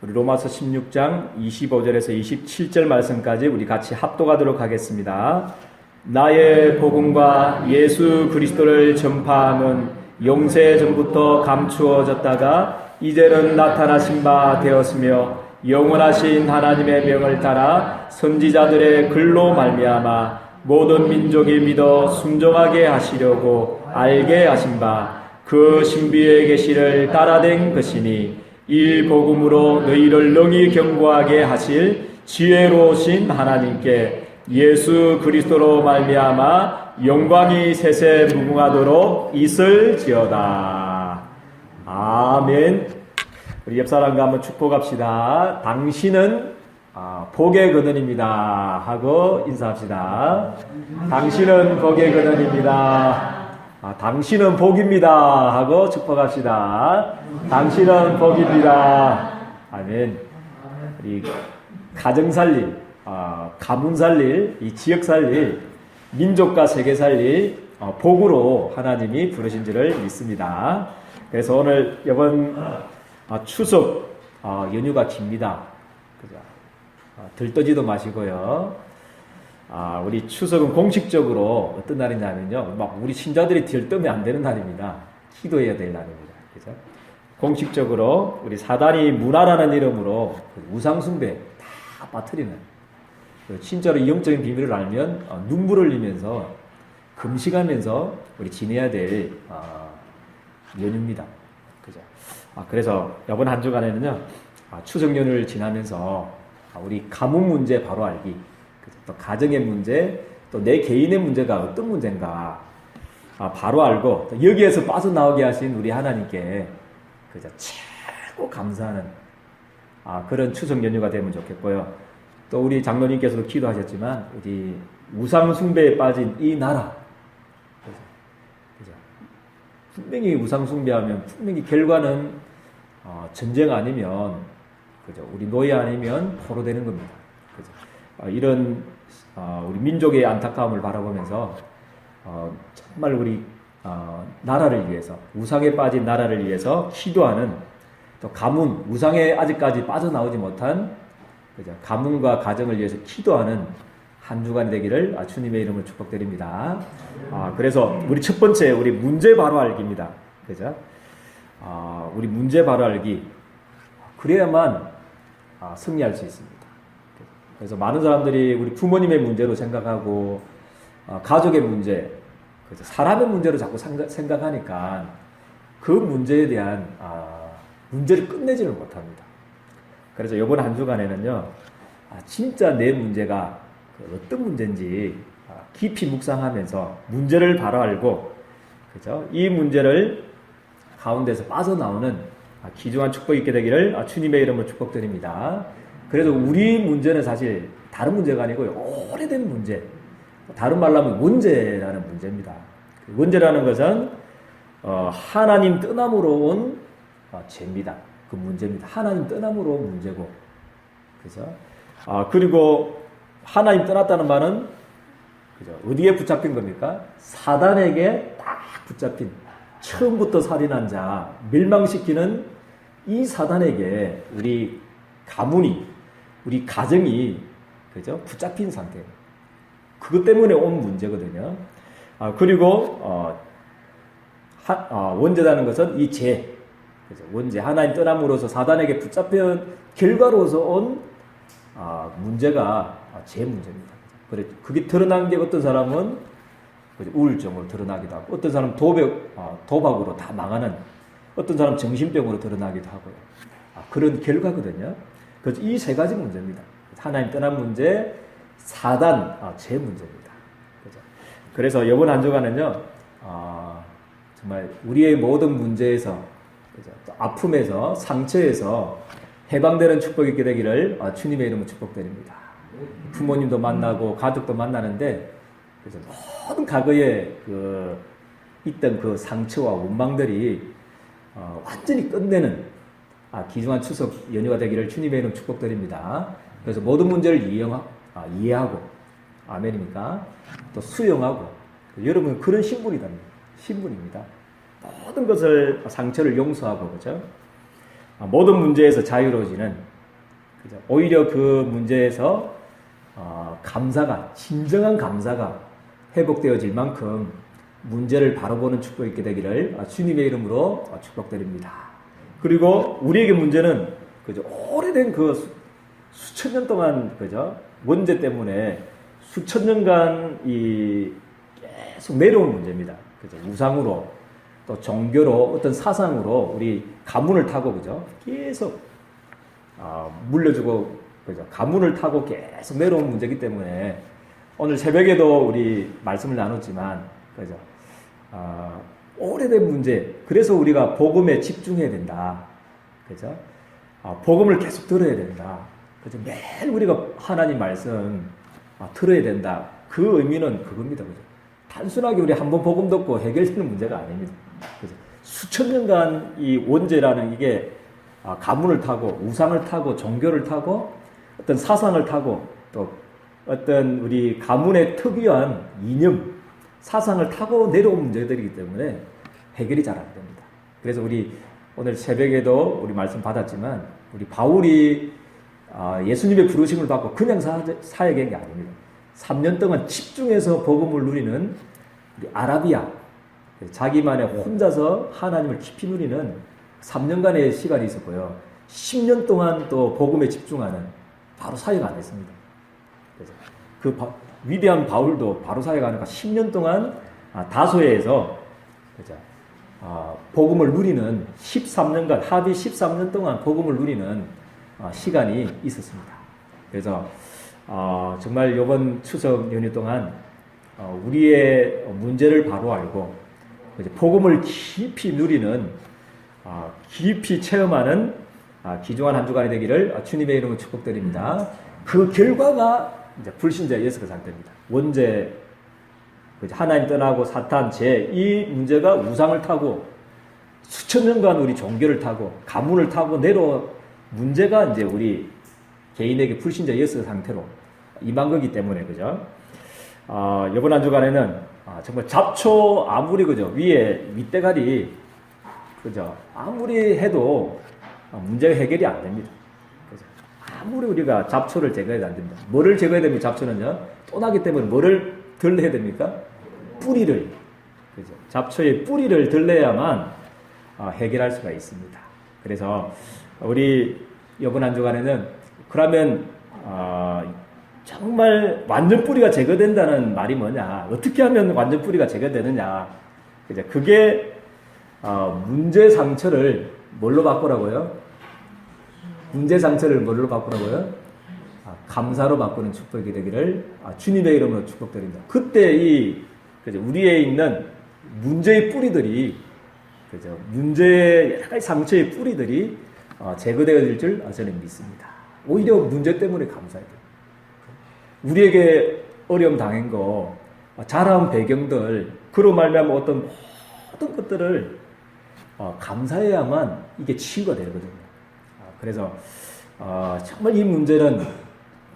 우리 로마서 16장 25절에서 27절 말씀까지 우리 같이 합독하도록 하겠습니다. 나의 복음과 예수 그리스도를 전파함은 영세 전부터 감추어졌다가 이제는 나타나신 바 되었으며 영원하신 하나님의 명을 따라 선지자들의 글로 말미암아 모든 민족이 믿어 순종하게 하시려고 알게 하신 바 그 신비의 계시를 따라된 것이니 이 복음으로 너희를 능히 경고하게 하실 지혜로우신 하나님께 예수 그리스도로 말미암아 영광이 세세 무궁하도록 있을지어다. 아멘. 우리 옆 사람과 한번 축복합시다. 당신은 아, 복의 근원입니다. 하고 인사합시다. 당신은 복의 근원입니다. 아, 당신은 복입니다. 하고 축복합시다. 당신은 복입니다. 아멘. 우리 가정 살릴, 아, 가문 살릴, 이 지역 살릴, 민족과 세계 살릴 어, 복으로 하나님이 부르신 줄을 믿습니다. 그래서 오늘 이번 아, 추석 어, 연휴가 깁니다. 그죠? 어, 들떠지도 마시고요. 아, 우리 추석은 공식적으로 어떤 날이냐면요. 막 우리 신자들이 들떠면 안 되는 날입니다. 기도해야 될 날입니다. 그죠? 공식적으로 우리 사단이 문화라는 이름으로 그 우상숭배 다 빠뜨리는 그 진짜로 이 영적인 비밀을 알면 어, 눈물을 흘리면서 금식하면서 우리 지내야 될 어, 연휴입니다. 그죠? 아, 그래서 이번 한 주간에는요, 아, 추석 연휴를 지나면서 아, 우리 가문 문제 바로 알기, 또 가정의 문제, 또 내 개인의 문제가 어떤 문제인가, 아, 바로 알고, 또 여기에서 빠져나오게 하신 우리 하나님께, 그죠? 최고 감사하는, 아, 그런 추석 연휴가 되면 좋겠고요. 또 우리 장로님께서도 기도하셨지만, 우리 우상 숭배에 빠진 이 나라? 분명히 우상 숭배하면 분명히 결과는 어, 전쟁 아니면 그죠 우리 노예 아니면 포로 되는 겁니다. 그죠 어, 이런 어, 우리 민족의 안타까움을 바라보면서 어, 정말 우리 어, 나라를 위해서 우상에 빠진 나라를 위해서 기도하는 또 가문 우상에 아직까지 빠져나오지 못한 가문과 가정을 위해서 기도하는 한 주간이 되기를 아, 주님의 이름으로 축복드립니다. 아, 그래서 우리 첫 번째 우리 문제 바로 알기입니다. 그죠? 아, 우리 문제 바로 알기 그래야만 아, 승리할 수 있습니다. 그래서 많은 사람들이 우리 부모님의 문제로 생각하고 아, 가족의 문제? 사람의 문제로 자꾸 생각, 생각하니까 그 문제에 대한 아, 문제를 끝내지를 못합니다. 그래서 이번 한 주간에는요, 아, 진짜 내 문제가 그 어떤 문제인지 아, 깊이 묵상하면서 문제를 바로 알고 그죠? 이 문제를 가운데서 빠져나오는 아, 귀중한 축복이 있게 되기를 아, 주님의 이름으로 축복드립니다. 그래서 우리 문제는 사실 다른 문제가 아니고요. 오래된 문제. 다른 말로 하면 원죄라는 문제입니다. 그 원죄라는 것은 어, 하나님 떠남으로 온 어, 죄입니다. 그 문제입니다. 하나님 떠남으로 온 문제고. 그죠? 아, 그리고 하나님 떠났다는 말은 그죠? 어디에 붙잡힌 겁니까? 사단에게 딱 붙잡힌 처음부터 살인한 자 멸망시키는 이 사단에게 우리 가문이 우리 가정이 그죠? 붙잡힌 상태. 그것 때문에 온 문제거든요. 아, 그리고 어, 하, 어, 원죄라는 것은 이 죄, 그죠? 원죄 하나님 떠남으로서 사단에게 붙잡힌 결과로서 온 아, 문제가 아, 제 문제입니다. 그래 그게 드러난 게 어떤 사람은 그죠? 우울증으로 드러나기도 하고 어떤 사람 도박 아, 도박으로 다 망하는 어떤 사람 정신병으로 드러나기도 하고요. 아, 그런 결과거든요. 그래서 이 세 가지 문제입니다. 하나님 떠난 문제, 사단 아, 제 문제입니다. 그죠? 그래서 이번 한 주간은요. 아, 정말 우리의 모든 문제에서 그죠? 또 아픔에서 상처에서 해방되는 축복이 있게 되기를 아, 주님의 이름으로 축복드립니다. 부모님도 만나고 가족도 만나는데 그래서 모든 과거에 그 있던 그 상처와 원망들이 어, 완전히 끝내는 아, 귀중한 추석 연휴가 되기를 주님의 이름 축복드립니다. 그래서 모든 문제를 이해하, 아, 이해하고 아멘입니까? 또 수용하고 여러분 그런 신분이다. 신분입니다. 모든 것을 상처를 용서하고 그죠? 아, 모든 문제에서 자유로워지는 그죠? 오히려 그 문제에서 어, 감사가 진정한 감사가 회복되어질 만큼 문제를 바로 보는 축복이 있게 되기를 아, 주님의 이름으로 어, 축복드립니다. 그리고 우리에게 문제는 그죠 오래된 그 수, 수천 년 동안 그죠 원죄 때문에 수천 년간 이 계속 내려온 문제입니다. 그죠 우상으로 또 종교로 어떤 사상으로 우리 가문을 타고 그죠 계속 아, 물려주고 그죠 가문을 타고 계속 내려온 문제이기 때문에 오늘 새벽에도 우리 말씀을 나눴지만 그죠 아, 오래된 문제. 그래서 우리가 복음에 집중해야 된다. 그죠? 아, 복음을 계속 들어야 된다. 그죠? 매일 우리가 하나님 말씀 아, 들어야 된다. 그 의미는 그겁니다. 그죠? 단순하게 우리 한 번 복음 듣고 해결되는 문제가 아닙니다. 그죠? 수천 년간 이 원죄라는 이게 아, 가문을 타고 우상을 타고 종교를 타고 어떤 사상을 타고 또 어떤 우리 가문의 특유한 이념 사상을 타고 내려온 문제들이기 때문에 해결이 잘 안 됩니다. 그래서 우리 오늘 새벽에도 우리 말씀 받았지만 우리 바울이 아, 예수님의 부르심을 받고 그냥 사, 사역한 게 아닙니다. 3년 동안 집중해서 복음을 누리는 우리 아라비아 자기만의 혼자서 하나님을 깊이 누리는 3년간의 시간이 있었고요. 10년 동안 또 복음에 집중하는 바로 사역 안 했습니다. 그래서 그 바, 위대한 바울도 바로 사역 안 하니까 10년 동안 아, 다소에서 그죠? 아, 복음을 누리는 13년간 합의 13년 동안 복음을 누리는 아, 시간이 있었습니다. 그래서 아, 정말 이번 추석 연휴 동안 어, 우리의 문제를 바로 알고? 복음을 깊이 누리는 아, 깊이 체험하는 아, 귀중한 한 주간이 되기를 아, 주님의 이름으로 축복드립니다. 그 결과가 이제 불신자 예수가 상태입니다. 원죄, 그죠? 하나님 떠나고 사탄, 죄, 이 문제가 우상을 타고 수천 년간 우리 종교를 타고 가문을 타고 내려 문제가 이제 우리 개인에게 불신자 예수 상태로 임한 거기 때문에 그죠? 아, 이번 한 주간에는 아, 정말 잡초 아무리 그죠 위에 밑대가리 그죠 아무리 해도 문제가 해결이 안 됩니다. 아무리 우리가 잡초를 제거해도 안 됩니다. 뭐를 제거해야 됩니까? 잡초는요 또 나기 때문에 뭐를 들러야 됩니까? 뿌리를 그죠? 잡초의 뿌리를 들러야만 아, 해결할 수가 있습니다. 그래서 우리 이번 한 주간에는 그러면 아, 정말 완전 뿌리가 제거된다는 말이 뭐냐? 어떻게 하면 완전 뿌리가 제거되느냐? 그게 어, 문제 상처를 뭘로 바꾸라고요? 문제 상처를 뭘로 바꾸라고요? 아, 감사로 바꾸는 축복이 되기를 아, 주님의 이름으로 축복드립니다. 그때 이 그죠? 우리에 있는 문제의 뿌리들이 그죠? 문제의 여러 가지 상처의 뿌리들이 어, 제거되어질 줄 저는 믿습니다. 오히려 문제 때문에 감사해야 돼요. 우리에게 어려움 당한 거, 자라온 배경들, 그로 말미암아 어떤 모든 것들을 어, 감사해야만 이게 치유가 되거든요. 아, 그래서 어, 정말 이 문제는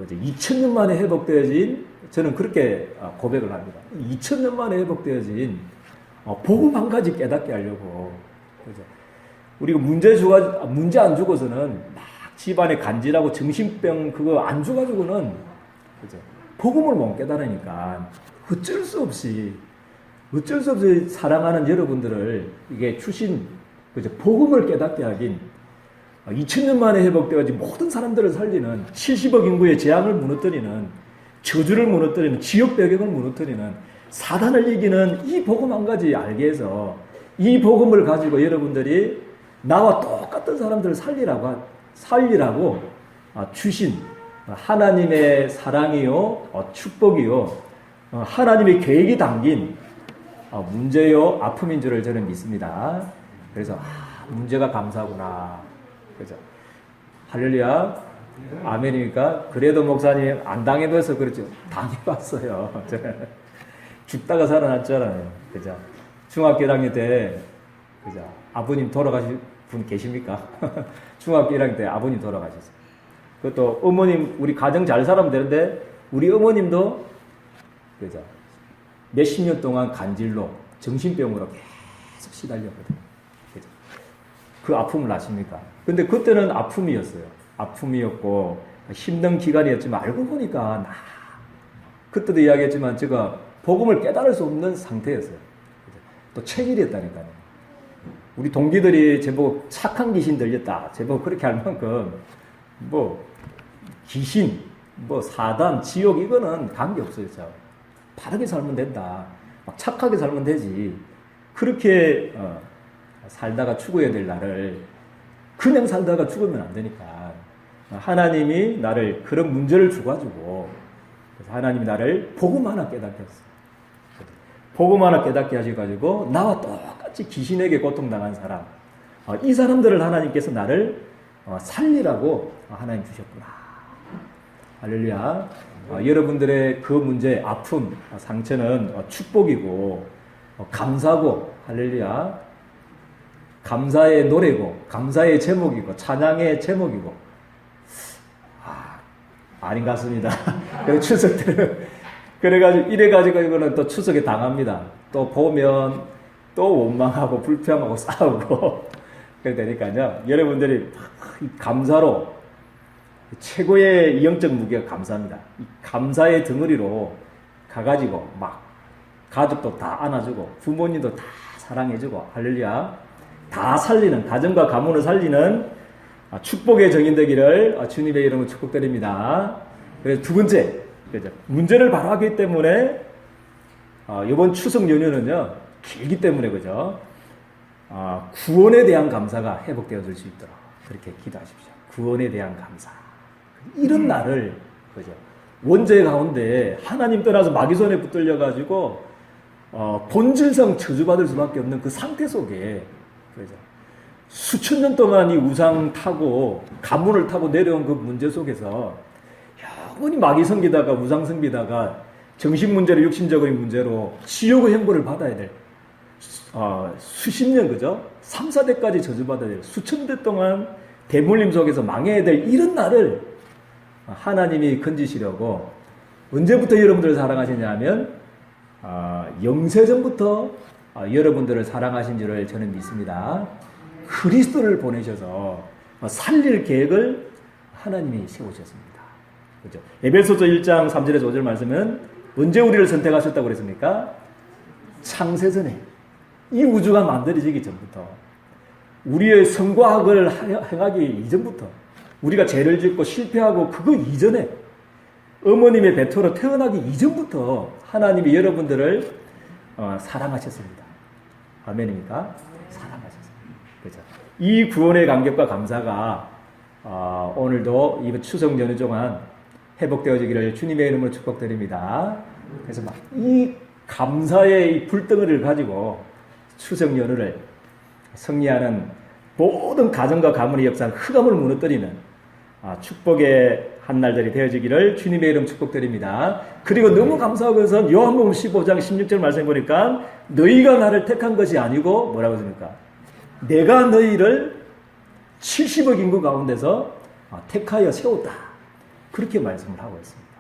2000년 만에 회복되어진 저는 그렇게 어, 고백을 합니다. 2000년 만에 회복되어진 어, 복음 한 가지 깨닫게 하려고 그죠? 우리가 문제 주가 문제 안 주고서는 막 집안에 간질하고 정신병 그거 안 줘가지고는 그죠? 복음을 못 깨달으니까 어쩔 수 없이 어쩔 수 없이 사랑하는 여러분들을 이게 주신 그죠? 복음을 깨닫게 하긴 2000년 만에 회복되어진 모든 사람들을 살리는 70억 인구의 재앙을 무너뜨리는 저주를 무너뜨리는 지역 배경을 무너뜨리는 사단을 이기는 이 복음 한 가지 알게 해서 이 복음을 가지고 여러분들이 나와 똑같은 사람들을 살리라고 살리라고 주신 하나님의 사랑이요 어, 축복이요 어, 하나님의 계획이 담긴 어, 문제요 아픔인 줄을 저는 믿습니다. 그래서 아, 문제가 감사구나. 그죠? 할렐루야. 아멘이니까 그래도 목사님 안 당해봐서 그렇죠. 당해봤어요. 죽다가 살아났잖아요. 그죠? 중학교 1학년 때 그죠? 아버님 돌아가신 분 계십니까? 중학교 1학년 때 아버님 돌아가셨어요. 그것도 어머님 우리 가정 잘 살면 되는데 우리 어머님도 그죠? 몇십 년 동안 간질로 정신병으로 계속 시달렸거든요. 그 아픔을 아십니까? 근데 그때는 아픔이었어요. 아픔이었고 힘든 기간이었지만 알고 보니까 나 그때도 이야기했지만 제가 복음을 깨달을 수 없는 상태였어요. 또 체질이었다니까요. 우리 동기들이 제법 착한 귀신 들렸다. 제법 그렇게 할 만큼 뭐 귀신, 뭐 사단, 지옥 이거는 관계 없어요. 저. 바르게 살면 된다. 막 착하게 살면 되지. 그렇게 어, 살다가 죽어야 될 나를 그냥 살다가 죽으면 안 되니까 하나님이 나를 그런 문제를 주가지고 그래서 하나님이 나를 복음 하나 깨닫게 했어. 복음 하나 깨닫게 하셔가지고 나와 똑같이 귀신에게 고통당한 사람 어, 이 사람들을 하나님께서 나를 어, 살리라고 하나님 주셨구나. 할렐루야. 어, 여러분들의 그 문제, 아픔, 어, 상처는 어, 축복이고 어, 감사고 할렐루야. 감사의 노래고 감사의 제목이고 찬양의 제목이고 아 아닌 것 같습니다. 그래서 추석 때는 그래가지고 이래가지고 이거는 또 추석에 당합니다. 또 보면 또 원망하고 불평하고 싸우고 그래 되니까요. 여러분들이 감사로 최고의 영적 무게가 감사입니다. 이 감사의 덩어리로 가가지고 막 가족도 다 안아주고 부모님도 다 사랑해주고 할렐루야 다 살리는 가정과 가문을 살리는 아, 축복의 정인 되기를 아, 주님의 이름으로 축복드립니다. 그래서 두 번째 그죠 문제를 바로 하기 때문에 어, 이번 추석 연휴는요 길기 때문에 그죠 아, 구원에 대한 감사가 회복되어질 수 있도록 그렇게 기도하십시오. 구원에 대한 감사. 이런 날을 그죠 원죄 가운데 하나님 떠나서 마귀 손에 붙들려 가지고 어, 본질상 저주받을 수밖에 없는 그 상태 속에 그죠 수천 년 동안 이 우상 타고 가문을 타고 내려온 그 문제 속에서 영원히 마귀 섬기다가 우상 섬기다가 정신 문제로 육신적인 문제로 지옥의 형벌을 받아야 될 어, 수십 년 그죠? 3, 4대까지 저주받아야 될 수천 대 동안 대물림 속에서 망해야 될 이런 날을 하나님이 건지시려고 언제부터 여러분들을 사랑하시냐면 아, 영세전부터 아, 여러분들을 사랑하신 줄을 저는 믿습니다. 그리스도를 보내셔서 살릴 계획을 하나님이 세우셨습니다. 그죠? 에베소서 1장 3절에서 5절 말씀은 언제 우리를 선택하셨다고 그랬습니까? 창세전에 이 우주가 만들어지기 전부터 우리의 성과학을 행하기 이전부터 우리가 죄를 짓고 실패하고 그거 이전에 어머님의 배토로 태어나기 이전부터 하나님이 여러분들을 어, 사랑하셨습니다. 아멘입니까? 사랑하셨습니다. 그죠? 이 구원의 감격과 감사가 어, 오늘도 이번 추석 연휴 동안 회복되어지기를 주님의 이름으로 축복드립니다. 그래서 막 이 감사의 이 불덩어리를 가지고 추석 연휴를 승리하는 모든 가정과 가문의 역사 흑암을 무너뜨리는 아, 축복의 한날들이 되어지기를 주님의 이름 축복드립니다. 그리고 너무 감사하고 해서 요한복음 15장 16절 말씀 보니까 너희가 나를 택한 것이 아니고 뭐라고 했습니까? 내가 너희를 70억 인구 가운데서 아, 택하여 세웠다. 그렇게 말씀을 하고 있습니다.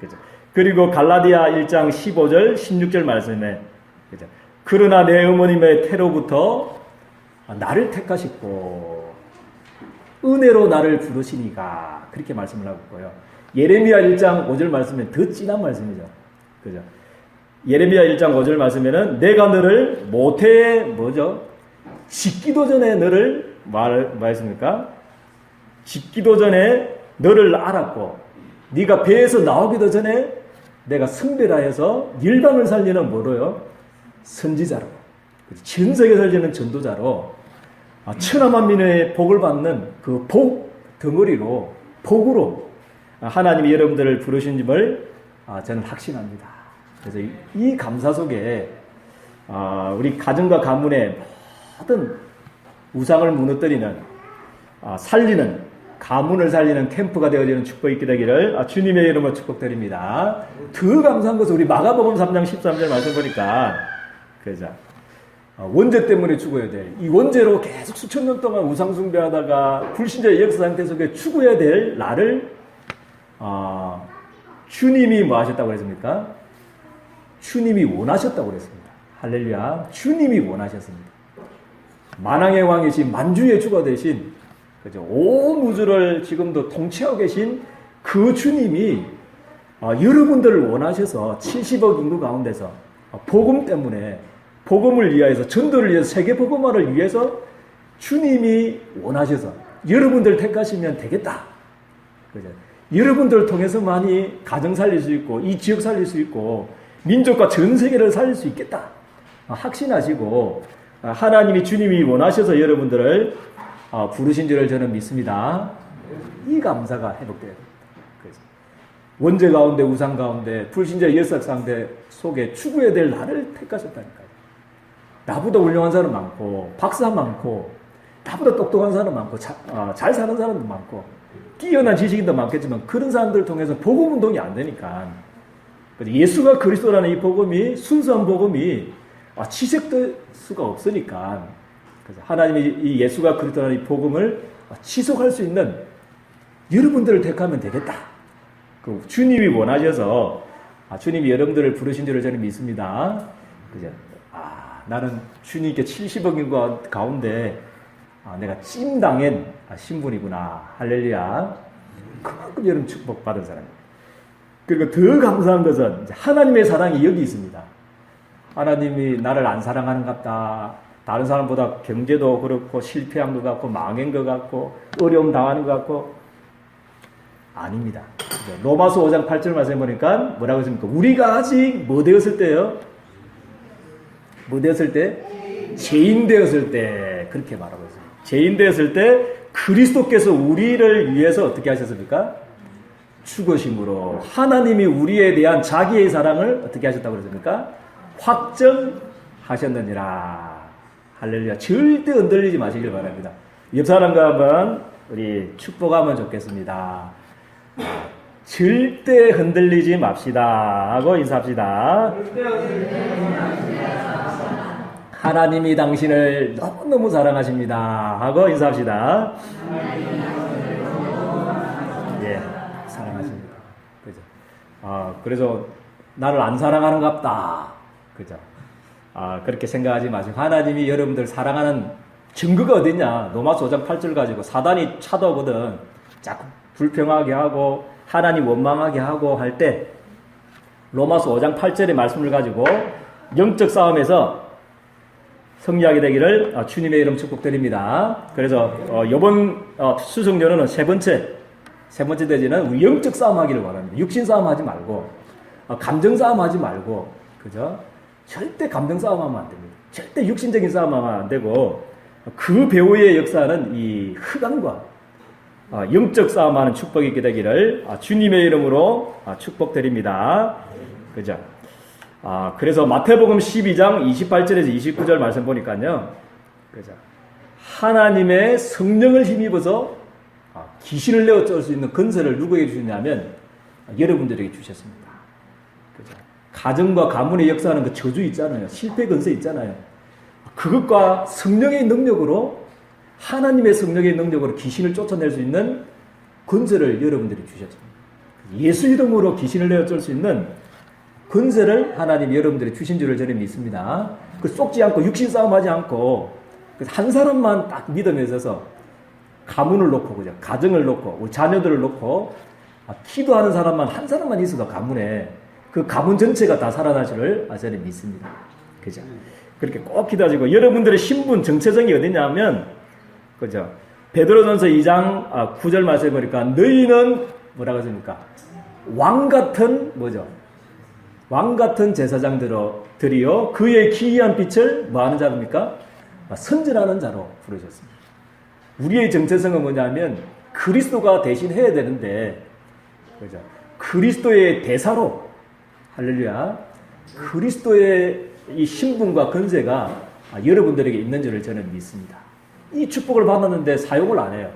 그죠? 그리고 갈라디아 1장 15절 16절 말씀에 그죠? 그러나 내 어머님의 태로부터 아, 나를 택하셨고 은혜로 나를 부르시니까 그렇게 말씀을 하고 있고요. 예레미야 1장 5절 말씀은 더 진한 말씀이죠. 그죠? 예레미야 1장 5절 말씀에는 내가 너를 모태에 뭐죠? 짓기도 전에 너를 말 뭐했습니까? 짓기도 전에 너를 알았고 네가 배에서 나오기도 전에 내가 성별하여서 일방을 살리는 뭐로요? 선지자로 전 세계 살리는 전도자로 아, 천하만민의 복을 받는 그 복 덩어리로 복으로 하나님이 여러분들을 부르신 점을 아, 저는 확신합니다. 그래서 이 감사 속에 아, 우리 가정과 가문의 모든 우상을 무너뜨리는 살리는 가문을 살리는 캠프가 되어지는 축복이 있게 되기를 주님의 이름으로 축복드립니다. 더 감사한 것은 우리 마가복음 3장 13절 말씀 보니까 그죠. 원죄 때문에 죽어야 될, 이 원죄로 계속 수천 년 동안 우상숭배하다가 불신자의 역사 상태 속에 죽어야 될 나를, 어, 주님이 뭐 하셨다고 했습니까? 주님이 원하셨다고 그랬습니다. 할렐루야. 주님이 원하셨습니다. 만왕의 왕이신 만주의 주가 되신 그죠? 온 우주를 지금도 통치하고 계신 그 주님이 아, 여러분들을 원하셔서 70억 인구 가운데서 아, 복음 때문에 복음을 위하여서 전도를 위해서 세계 복음화를 위해서 주님이 원하셔서 여러분들 택하시면 되겠다. 그죠? 여러분들을 통해서 많이 가정 살릴 수 있고 이 지역 살릴 수 있고 민족과 전 세계를 살릴 수 있겠다. 아, 확신하시고 아, 하나님이 주님이 원하셔서 여러분들을 아, 부르신 줄을 저는 믿습니다. 이 감사가 회복돼야. 그래서 원죄 가운데 우상 가운데 불신자 예석 상대 속에 추구해야 될 나를 택하셨다니까요. 나보다 훌륭한 사람 많고 박사 많고 나보다 똑똑한 사람 많고 자, 아, 잘 사는 사람도 많고 뛰어난 지식인도 많겠지만 그런 사람들을 통해서 복음 운동이 안 되니까 예수가 그리스도라는 이 복음이 순수한 복음이 아, 치색될 수가 없으니까 그래서 하나님이 이 예수가 그리스도라는 이 복음을 아, 지속할 수 있는 여러분들을 택하면 되겠다. 그 주님이 원하셔서 아, 주님이 여러분들을 부르신 줄을 저는 믿습니다. 그죠? 아, 나는 주님께 70억 인구 가운데 아, 내가 찜당한 아, 신분이구나. 할렐루야. 그만큼 여러분 축복받은 사람입니다. 그리고 더 감사한 것은 하나님의 사랑이 여기 있습니다. 하나님이 나를 안 사랑하는 것 같다. 다른 사람보다 경제도 그렇고 실패한 것 같고 망한 것 같고 어려움 당하는 것 같고 아닙니다. 로마서 5장 8절 말씀 보니까 뭐라고 했습니까? 우리가 아직 뭐 되었을 때요? 뭐 되었을 때? 죄인 되었을 때 그렇게 말하고 있습니다. 죄인 되었을 때 그리스도께서 우리를 위해서 어떻게 하셨습니까? 죽으심으로 하나님이 우리에 대한 자기의 사랑을 어떻게 하셨다고 그랬습니까? 확정하셨느니라. 할렐루야. 절대 흔들리지 마시길 바랍니다. 옆 사람과 한번 우리 축복하면 좋겠습니다. 절대 흔들리지 맙시다. 하고 인사합시다. 하나님이 당신을 너무너무 사랑하십니다. 하고 인사합시다. 예, 사랑하십니다. 그죠. 아, 그래서 나를 안 사랑하는 갑다. 그죠. 아, 그렇게 생각하지 마시고 하나님이 여러분들 사랑하는 증거가 어딨냐? 로마서 5장 8절 가지고 사단이 차도거든. 자꾸 불평하게 하고 하나님 원망하게 하고 할 때 로마서 5장 8절의 말씀을 가지고 영적 싸움에서 승리하게 되기를 어, 주님의 이름 축복드립니다. 그래서 어, 이번 어, 수성연은 세 번째 세 번째 대지는 영적 싸움하기를 바랍니다. 육신 싸움하지 말고 어, 감정 싸움하지 말고 그죠? 절대 감정 싸움하면 안 됩니다. 절대 육신적인 싸움하면 안 되고 그 배우의 역사는 이 흑암과 어, 영적 싸움하는 축복이 있게 되기를 아, 주님의 이름으로 아, 축복드립니다. 그죠? 아, 그래서 마태복음 12장 28절에서 29절 말씀 보니까요. 그죠? 하나님의 성령을 힘입어서 아, 귀신을 내어 쩔 수 있는 건설을 누구에게 주셨냐면 아, 여러분들에게 주셨습니다. 그죠? 가정과 가문의 역사하는 그 저주 있잖아요. 실패 건설 있잖아요. 그것과 성령의 능력으로 하나님의 성령의 능력으로 귀신을 쫓아낼 수 있는 건설을 여러분들이 주셨습니다. 예수 이름으로 귀신을 내어 쩔 수 있는 건설을 하나님 여러분들이 주신 줄을 저는 믿습니다. 그 쏙지 않고 육신 싸움하지 않고 그한 사람만 딱 믿음에 있어서 가문을 놓고 그죠 가정을 놓고 우리 자녀들을 놓고 아, 기도하는 사람만 한 사람만 있어도 가문에 그 가문 전체가 다 살아나시를 저는 믿습니다. 그죠? 그렇게 꼭 기도하시고 여러분들의 신분 정체성이 어디냐면 그죠? 베드로전서 2장 9절 말씀해 보니까 너희는 뭐라고 했습니까? 왕 같은 뭐죠? 왕 같은 제사장들어 들이요 그의 기이한 빛을 뭐 하는 자입니까? 선진하는 자로 부르셨습니다. 우리의 정체성은 뭐냐면 그리스도가 대신 해야 되는데 그죠? 그리스도의 대사로 할렐루야 그리스도의 이 신분과 건세가 여러분들에게 있는 줄을 저는 믿습니다. 이 축복을 받았는데 사용을 안 해요.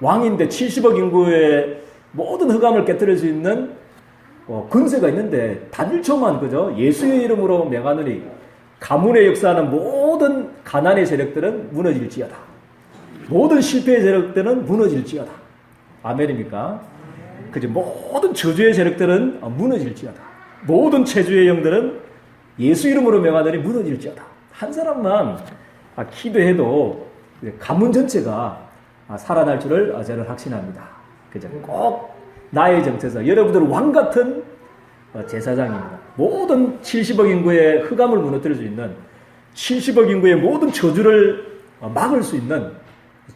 왕인데 70억 인구의 모든 흑암을 깨뜨릴 수 있는 어, 근세가 있는데 단일초만 그죠? 예수의 이름으로 명하느니 가문의 역사하는 모든 가난의 세력들은 무너질지어다. 모든 실패의 세력들은 무너질지어다. 아멘입니까? 그죠? 모든 저주의 세력들은 어, 무너질지어다. 모든 체주의 영들은 예수 이름으로 명하느니 무너질지어다. 한 사람만 아, 기도해도 가문 전체가 아, 살아날 줄을 어, 저는 확신합니다. 그죠? 꼭 나의 정체성, 여러분들 왕 같은 어, 제사장입니다. 모든 70억 인구의 흑암을 무너뜨릴 수 있는 70억 인구의 모든 저주를 어, 막을 수 있는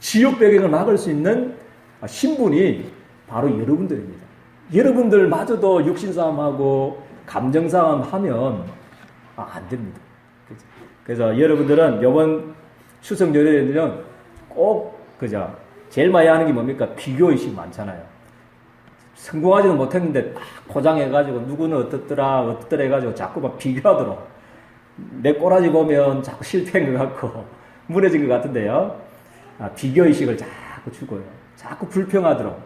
지옥 배경을 막을 수 있는 아, 신분이 바로 여러분들입니다. 여러분들마저도 육신 싸움하고 감정 싸움 하면 아, 안 됩니다. 그래서 여러분들은 이번 추석 연휴에는 꼭 그죠? 제일 많이 하는 게 뭡니까? 비교 의식 많잖아요. 성공하지도 못했는데 막 포장해가지고 누구는 어떻더라 어떻더라 해가지고 자꾸 막 비교하도록 내 꼬라지 보면 자꾸 실패한 것 같고 무너진 것 같은데요. 아, 비교 의식을 자꾸 주고요. 자꾸 불평하도록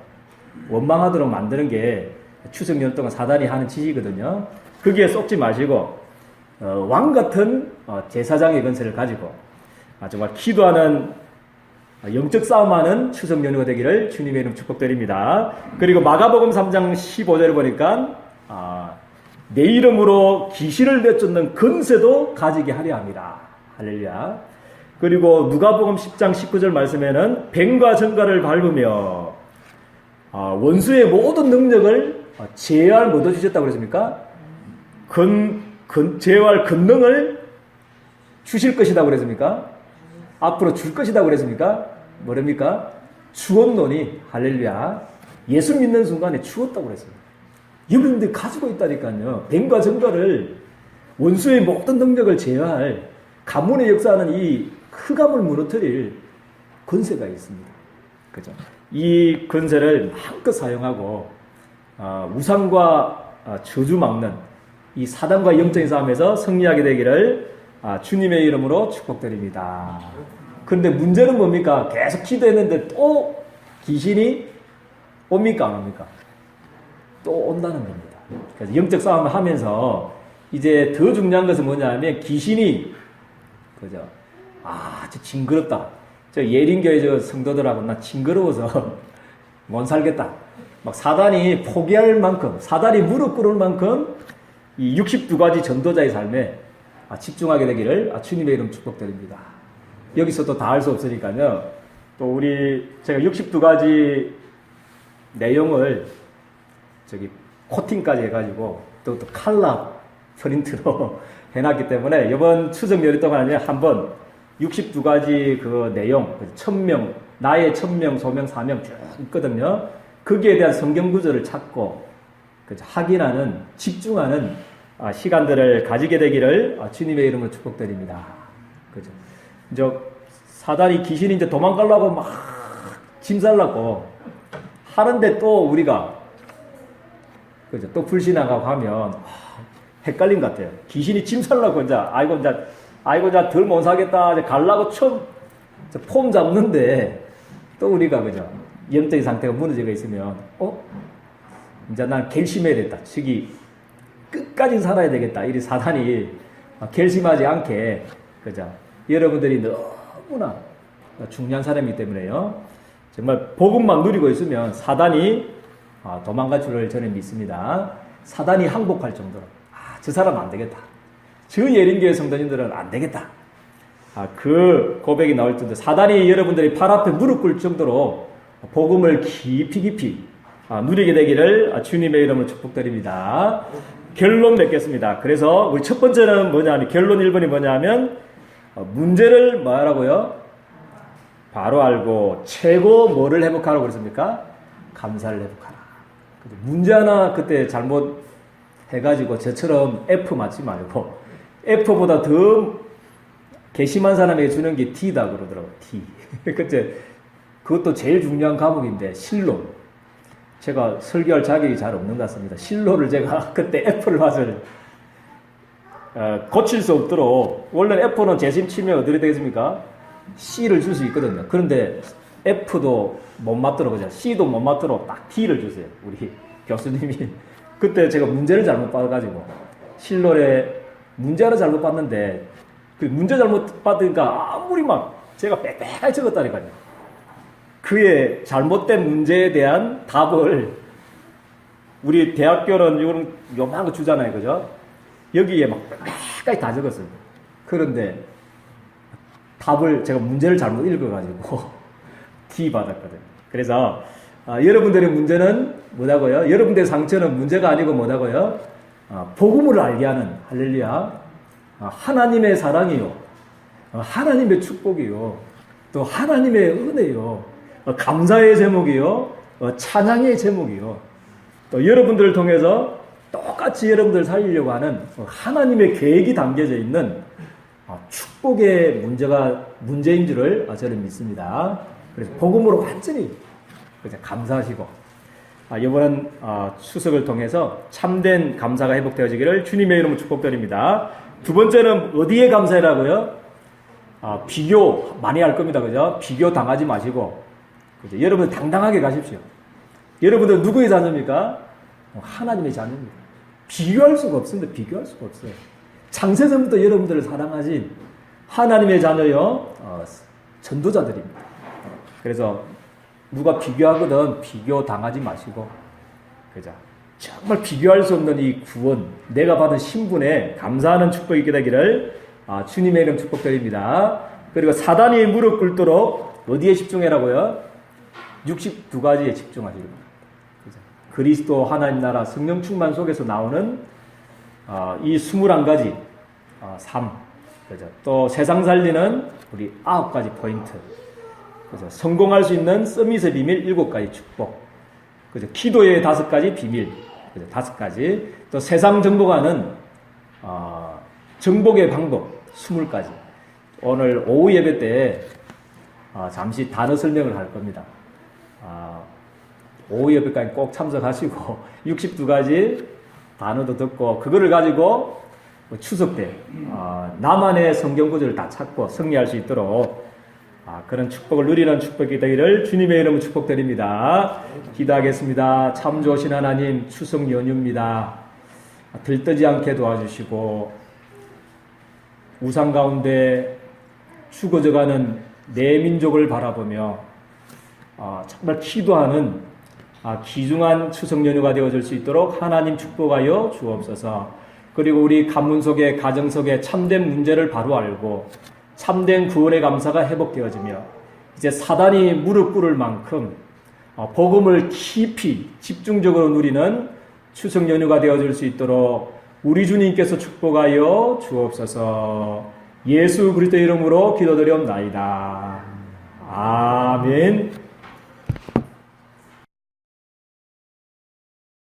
원망하도록 만드는 게 추석 연휴 동안 사단이 하는 짓이거든요. 거기에 쏙지 마시고 어, 왕 같은 어, 제사장의 건세를 가지고 아, 정말 기도하는 아, 영적 싸움하는 추석 연휴가 되기를 주님의 이름 축복드립니다. 그리고 마가복음 3장 15절을 보니까 아, 내 이름으로 귀신을 내쫓는 건세도 가지게 하려 합니다. 할렐루야. 그리고 누가복음 10장 19절 말씀에는 뱀과 전갈을 밟으며 아, 원수의 모든 능력을 아, 제어할 못 주셨다고 그랬습니까? 근, 근, 제어할 근능을 주실 것이라고 그랬습니까? 앞으로 줄 것이라고 그랬습니까? 뭐랍니까? 주었노니 할렐루야. 예수 믿는 순간에 주었다고 그랬습니다. 여러분들 가지고 있다니까요. 뱀과 전갈을 원수의 모든 능력을 제어할 가문의 역사하는 이 흑암을 무너뜨릴 권세가 있습니다. 그죠? 이 권세를 마음껏 사용하고 어, 우상과 어, 저주 막는 이 사단과 영적인 싸움에서 승리하게 되기를 아, 주님의 이름으로 축복드립니다. 그런데 문제는 뭡니까? 계속 기도했는데 또 귀신이 옵니까? 안 옵니까? 또 온다는 겁니다. 그래서 영적 싸움을 하면서 이제 더 중요한 것은 뭐냐면 귀신이 그죠? 아, 저 징그럽다. 저 예린교회 저 성도들하고 나 징그러워서 못 살겠다. 막 사단이 포기할 만큼, 사단이 무릎 꿇을 만큼 이 62가지 전도자의 삶에 아, 집중하게 되기를 아, 주님의 이름 축복드립니다. 여기서 또다할 수 없으니까요. 또 우리 제가 62가지 내용을 저기 코팅까지 해가지고 또, 또 칼라 프린트로 해놨기 때문에 이번 추석 연휴 동안에 한번 62가지 그 내용, 그 천명, 나의 천명, 소명, 사명 쭉 있거든요. 거기에 대한 성경 구절을 찾고 그 확인하는, 집중하는 아, 시간들을 가지게 되기를 아, 주님의 이름으로 축복드립니다. 그죠? 이제 사단이 귀신이 이제 도망가려고 막 짐살라고 하는데 또 우리가 그죠? 또 불신하고 하면 아, 헷갈린 것 같아요. 귀신이 짐살라고 이제 아이고 이제 아이고 이제 덜 못 사겠다 이제 갈라고 처음 폼 잡는데 또 우리가 그죠? 영적인 상태가 무너지고 있으면 어 이제 난 결심해야 됐다. 저기 끝까지 살아야 되겠다. 이 사단이 결심하지 않게 그죠? 여러분들이 너무나 중요한 사람이기 때문에요. 정말 복음만 누리고 있으면 사단이 아, 도망갈 줄을 저는 믿습니다. 사단이 항복할 정도로 아, 저 사람 안 되겠다. 저 예린교회 성도님들은 안 되겠다. 아, 그 고백이 나올 정도 사단이 여러분들이 팔 앞에 무릎 꿇을 정도로 복음을 깊이 깊이 아, 누리게 되기를 아, 주님의 이름으로 축복드립니다. 결론 맺겠습니다. 그래서 우리 첫 번째는 뭐냐면 결론 1번이 뭐냐면 어, 문제를 뭐하라고요? 바로 알고 최고 뭐를 회복하라고 그랬습니까? 감사를 회복하라. 문제 하나 그때 잘못 해가지고 저처럼 F 맞지 말고 F보다 더 괘씸한 사람에게 주는 게 T다 그러더라고 T. 그때 그것도 제일 중요한 과목인데 실로 제가 설교할 자격이 잘 없는 것 같습니다. 실로를 제가 그때 F를 맞을 어, 고칠 수 없도록 원래 F는 재심 치면 어떻게 되겠습니까? C를 줄 수 있거든요. 그런데 F도 못 맞도록? C도 못 맞도록 딱 T를 주세요. 우리 교수님이 그때 제가 문제를 잘못 받아가지고 실로에 문제 하나 잘못 받는데 그 문제 잘못 받으니까 아무리 막 제가 빽빽하게 적었다니까요. 그의 잘못된 문제에 대한 답을 우리 대학교는 이런 요만한 거 주잖아요, 그죠? 여기에 막 빽빽하게 다 적었어요. 그런데 답을 제가 문제를 잘못 읽어가지고 많이 받았거든. 그래서 아, 여러분들의 문제는 뭐다고요? 여러분들의 상처는 문제가 아니고 뭐다고요? 아, 복음을 알게 하는 할렐루야. 아, 하나님의 사랑이요. 아, 하나님의 축복이요. 또 하나님의 은혜요. 어, 감사의 제목이요. 어, 찬양의 제목이요. 또 여러분들을 통해서 똑같이 여러분들 살리려고 하는 어, 하나님의 계획이 담겨져 있는 어, 축복의 문제가 문제인 줄을 어, 저는 믿습니다. 그래서 복음으로 완전히 감사하시고 아, 이번은 어, 추석을 통해서 참된 감사가 회복되어지기를 주님의 이름으로 축복드립니다. 두 번째는 어디에 감사해라고요? 아, 비교 많이 할 겁니다. 그죠? 비교 당하지 마시고 그죠? 여러분 당당하게 가십시오. 여러분들 누구의 자녀입니까? 어, 하나님의 자녀입니다. 비교할 수가 없습니다. 비교할 수가 없어요. 창세전부터 여러분들을 사랑하신 하나님의 자녀요, 어, 전도자들입니다. 그래서 누가 비교하거든 비교 당하지 마시고, 그죠? 정말 비교할 수 없는 이 구원, 내가 받은 신분에 감사하는 축복이 되기를 아, 주님의 이름 축복드립니다. 그리고 사단이 무릎 꿇도록 어디에 집중해라고요? 62가지에 집중하시기 바랍니다. 그리스도 하나님 나라 성령 충만 속에서 나오는 어, 이 21가지 어, 삶, 그죠? 또 세상 살리는 우리 아홉 가지 포인트, 그죠? 성공할 수 있는 서밋의 비밀 일곱 가지 축복, 그죠? 기도의 다섯 가지 비밀, 그죠? 다섯 가지, 또 세상 정복하는 어, 정복의 방법 스물 가지. 오늘 오후 예배 때 어, 잠시 단어 설명을 할 겁니다. 아, 오후 예배까지 꼭 참석하시고 62가지 단어도 듣고 그거를 가지고 뭐 추석 때 어, 나만의 성경 구절을 다 찾고 승리할 수 있도록 아, 그런 축복을 누리는 축복이 되기를 주님의 이름으로 축복드립니다. 기도하겠습니다. 참 좋으신 하나님 추석 연휴입니다. 들뜨지 않게 도와주시고 우상 가운데 죽어져가는 내 민족을 바라보며 아, 정말 기도하는 아, 귀중한 추석 연휴가 되어질 수 있도록 하나님 축복하여 주옵소서. 그리고 우리 가문 속에 가정 속에 참된 문제를 바로 알고 참된 구원의 감사가 회복되어지며 이제 사단이 무릎 꿇을 만큼 어, 복음을 깊이 집중적으로 누리는 추석 연휴가 되어질 수 있도록 우리 주님께서 축복하여 주옵소서. 예수 그리스도 이름으로 기도드리옵나이다. 아멘.